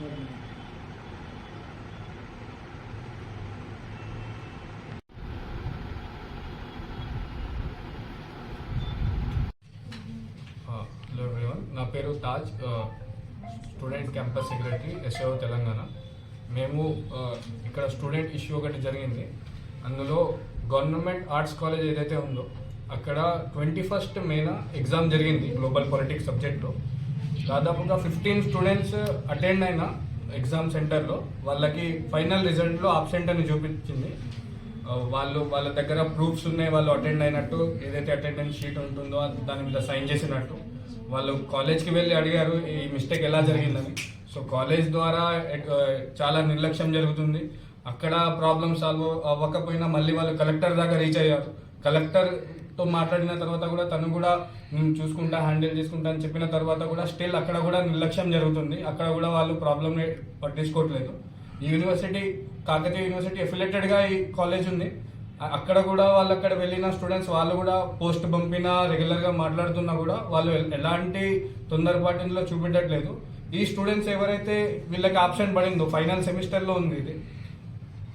Uh, hello everyone నా పేరు Taj student campus secretary SO Telangana. మేము uh, ఇక్కడ స్టూడెంట్ ఇష్యూ ఒకటి జరిగింది. అందులో గవర్నమెంట్ ఆర్ట్స్ కాలేజ్ ఏదైతే ఉందో అక్కడ ట్వంటీ ఫస్ట్ మేన ఎగ్జామ్ జరిగింది గ్లోబల్ పాలిటిక్స్ సబ్జెక్ట్లో దాదాపుగా ఫిఫ్టీన్ స్టూడెంట్స్ అటెండ్ అయిన ఎగ్జామ్ సెంటర్లో వాళ్ళకి ఫైనల్ రిజల్ట్లో ఆబ్సెంట్ అని చూపించింది. వాళ్ళు వాళ్ళ దగ్గర ప్రూఫ్స్ ఉన్నాయి వాళ్ళు అటెండ్ అయినట్టు ఏదైతే అటెండెన్స్ షీట్ ఉంటుందో దాని మీద సైన్ చేసినట్టు. వాళ్ళు కాలేజ్కి వెళ్ళి అడిగారు ఈ మిస్టేక్ ఎలా జరిగిందని? సో కాలేజ్ ద్వారా చాలా నిర్లక్ష్యం జరుగుతుంది. అక్కడ ప్రాబ్లమ్ సాల్వ్ అవ్వకపోయినా మళ్ళీ వాళ్ళు కలెక్టర్ దాకా రీచ్ అయ్యారు. కలెక్టర్తో మాట్లాడిన తర్వాత కూడా తను కూడా నేను చూసుకుంటా హ్యాండిల్ చేసుకుంటా అని చెప్పిన తర్వాత కూడా స్టిల్ అక్కడ కూడా నిర్లక్ష్యం జరుగుతుంది. అక్కడ కూడా వాళ్ళు ప్రాబ్లమ్ పట్టించుకోవట్లేదు. ఈ యూనివర్సిటీ కాకతీయ యూనివర్సిటీ ఎఫిలేటెడ్గా ఈ కాలేజ్ ఉంది. అక్కడ కూడా వాళ్ళు అక్కడ వెళ్ళిన స్టూడెంట్స్ వాళ్ళు కూడా పోస్ట్ పంపినా రెగ్యులర్గా మాట్లాడుతున్నా కూడా వాళ్ళు ఎలాంటి తొందరపాటు చూపెట్టట్లేదు. ఈ స్టూడెంట్స్ ఎవరైతే వీళ్ళకి ఆప్షన్ పడిందో ఫైనల్ సెమిస్టర్లో ఉంది ఇది.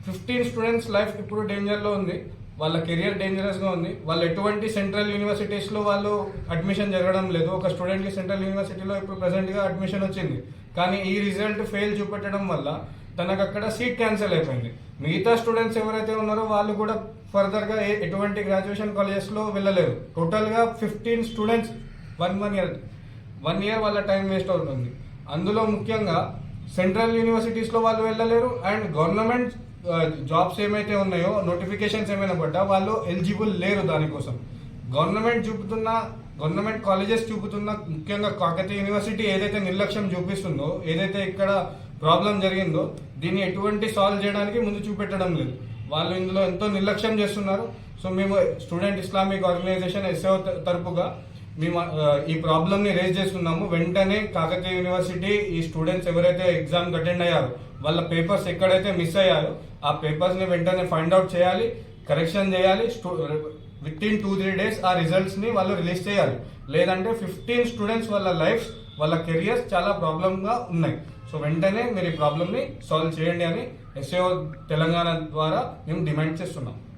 ఫిఫ్టీన్ స్టూడెంట్స్ లైఫ్ ఇప్పుడు డేంజర్లో ఉంది. వాళ్ళ కెరియర్ డేంజరస్గా ఉంది. వాళ్ళు ఎటువంటి సెంట్రల్ యూనివర్సిటీస్లో వాళ్ళు అడ్మిషన్ జరగడం లేదు. ఒక స్టూడెంట్కి సెంట్రల్ యూనివర్సిటీలో ఇప్పుడు ప్రజెంట్గా అడ్మిషన్ వచ్చింది. కానీ ఈ రిజల్ట్ ఫెయిల్ చూపెట్టడం వల్ల తనకు అక్కడ సీట్ క్యాన్సిల్ అయిపోయింది. మిగతా స్టూడెంట్స్ ఎవరైతే ఉన్నారో వాళ్ళు కూడా ఫర్దర్గా ఏ- ఎటువంటి గ్రాడ్యుయేషన్ కాలేజెస్లో వెళ్ళలేరు టోటల్గా fifteen students one one year one year వాళ్ళ టైం వేస్ట్ అవుతుంది. అందులో ముఖ్యంగా సెంట్రల్ యూనివర్సిటీస్లో వాళ్ళు వెళ్ళలేరు. అండ్ గవర్నమెంట్ జాబ్స్ ఏమైతే ఉన్నాయో నోటిఫికేషన్స్ ఏమైనా పడ్డా వాళ్ళు ఎలిజిబుల్ లేరు దానికోసం. గవర్నమెంట్ చూపుతున్న గవర్నమెంట్ కాలేజెస్ చూపుతున్న ముఖ్యంగా కాకతీయ యూనివర్సిటీ ఏదైతే నిర్లక్ష్యం చూపిస్తుందో ఏదైతే ఇక్కడ ప్రాబ్లం జరిగిందో దీన్ని ఎటువంటి సాల్వ్ చేయడానికి ముందు చూపెట్టడం లేదు. వాళ్ళు ఇందులో ఎంతో నిర్లక్ష్యం చేస్తున్నారు. సో మేము స్టూడెంట్ ఇస్లామిక్ ఆర్గనైజేషన్ ఎస్ఓ తరపుగా మేము ఈ ప్రాబ్లమ్ని రేజ్ చేస్తున్నాము వెంటనే కాకతీయ యూనివర్సిటీ ఈ స్టూడెంట్స్ ఎవరైతే ఎగ్జామ్ అటెండ్ అయ్యారో వాళ్ళ పేపర్స్ ఎక్కడైతే మిస్ అయ్యారో ఆ పేపర్స్ని వెంటనే ఫైండ్ అవుట్ చేయాలి కరెక్షన్ చేయాలి. Within two three days ఆ రిజల్ట్స్ని వాళ్ళు రిలీజ్ చేయాలి. లేదంటే ఫిఫ్టీన్ స్టూడెంట్స్ వాళ్ళ లైఫ్ వాళ్ళ కెరియర్స్ చాలా ప్రాబ్లంగా ఉన్నాయి. సో వెంటనే మీరు ఈ ప్రాబ్లమ్ని సాల్వ్ చేయండి అని ఎస్ఏఓ తెలంగాణ ద్వారా మేము డిమాండ్ చేస్తున్నాం.